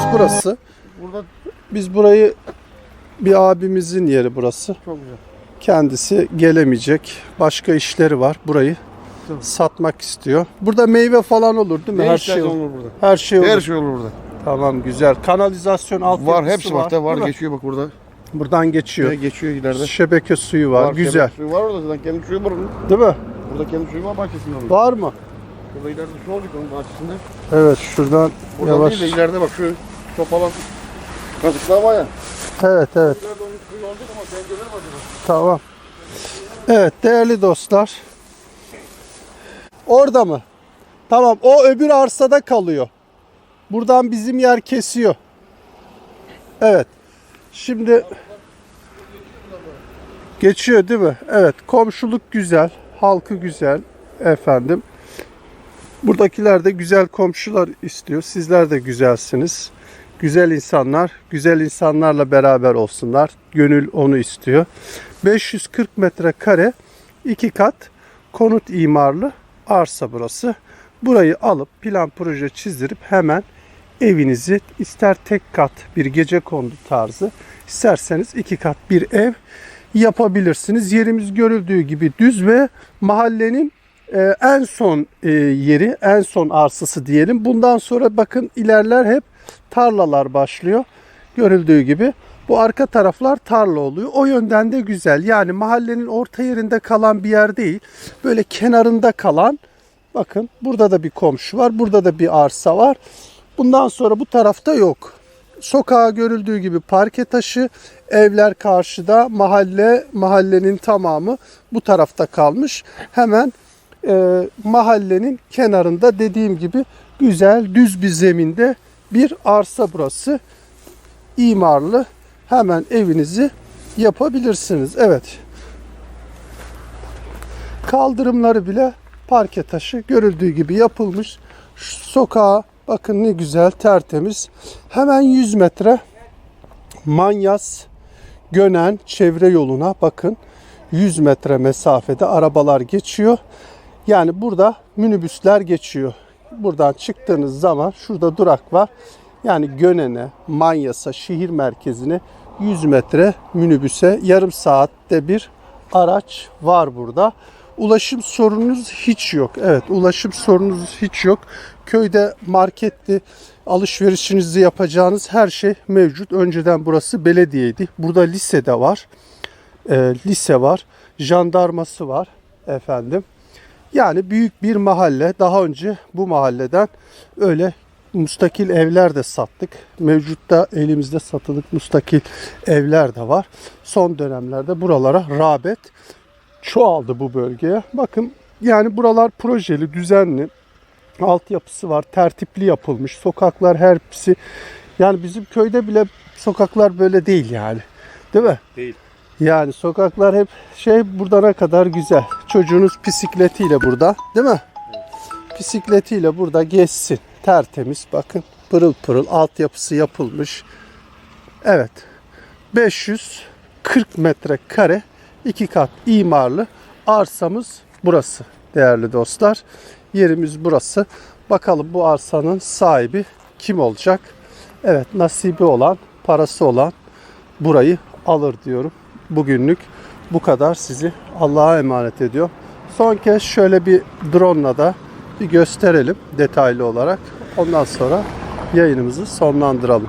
Arsamız burası. Burada Biz burayı bir abimizin yeri burası. çok güzel. Kendisi gelemeyecek. Başka işleri var. Burayı Tamam. satmak istiyor. Burada meyve falan olur değil mi? Ne Her şey olur olur. burada. Her şey olur. Her şey olur burada. Tamam güzel. Kanalizasyon altyapısı Var hepsi var. da var değil mi? geçiyor bak burada. Buradan geçiyor. Geçiyor ileride. Şebeke suyu var. güzel. Kendi suyu var orada zaten kendi suyu var onun. Değil mi? Burada kendi suyu var bahçesinde onun. Var mı? Burada ileride su olacak onun bahçesinde. Evet şuradan Burada yavaş. değil de ileride bak şu topalan kazıklar var ya. Evet evet. İleride suyu olacak ama dengeler var acaba. Tamam. Evet değerli dostlar. Orada mı? Tamam o öbür arsada kalıyor. Buradan bizim yer kesiyor. Evet. Şimdi geçiyor değil mi? Evet. Komşuluk güzel. Halkı güzel. Efendim. Buradakiler de güzel komşular istiyor. Sizler de güzelsiniz. Güzel insanlar, güzel insanlarla beraber olsunlar. Gönül onu istiyor. 540 metrekare iki kat konut imarlı arsa burası. Burayı alıp plan proje çizdirip hemen evinizi ister tek kat bir gece kondu tarzı isterseniz iki kat bir ev yapabilirsiniz. Yerimiz görüldüğü gibi düz ve mahallenin e, en son e, yeri, en son arsası diyelim. Bundan sonra bakın ilerler hep tarlalar başlıyor. Görüldüğü gibi bu arka taraflar tarla oluyor. O yönden de güzel. Yani mahallenin orta yerinde kalan bir yer değil. Böyle kenarında kalan bakın burada da bir komşu var. Burada da bir arsa var. Bundan sonra bu tarafta yok. Sokağa görüldüğü gibi parke taşı, evler karşıda, mahalle, mahallenin tamamı bu tarafta kalmış. Hemen e, mahallenin kenarında dediğim gibi güzel düz bir zeminde bir arsa burası. İmarlı hemen evinizi yapabilirsiniz. Evet. Kaldırımları bile parke taşı görüldüğü gibi yapılmış. Şu sokağa bakın ne güzel tertemiz. Hemen 100 metre Manyas Gönen çevre yoluna bakın 100 metre mesafede arabalar geçiyor. Yani burada minibüsler geçiyor. Buradan çıktığınız zaman şurada durak var. Yani Gönen'e, Manyas'a, şehir merkezine 100 metre minibüse yarım saatte bir araç var burada. Ulaşım sorununuz hiç yok. Evet ulaşım sorununuz hiç yok. Köyde marketti, alışverişinizi yapacağınız her şey mevcut. Önceden burası belediyeydi. Burada lise de var. Ee, lise var. Jandarması var efendim. Yani büyük bir mahalle. Daha önce bu mahalleden öyle mustakil evler de sattık. Mevcutta elimizde satılık mustakil evler de var. Son dönemlerde buralara rağbet çoğaldı bu bölgeye. Bakın yani buralar projeli, düzenli. Altyapısı var, tertipli yapılmış. Sokaklar hepsi yani bizim köyde bile sokaklar böyle değil yani. Değil mi? Değil. Yani sokaklar hep şey buradan kadar güzel. Çocuğunuz bisikletiyle burada, değil mi? Bisikletiyle burada gezsin. Tertemiz bakın. Pırıl pırıl altyapısı yapılmış. Evet. 540 metrekare iki kat imarlı arsamız burası değerli dostlar. Yerimiz burası. Bakalım bu arsanın sahibi kim olacak? Evet nasibi olan, parası olan burayı alır diyorum. Bugünlük bu kadar sizi Allah'a emanet ediyor. Son kez şöyle bir drone da bir gösterelim detaylı olarak. Ondan sonra yayınımızı sonlandıralım.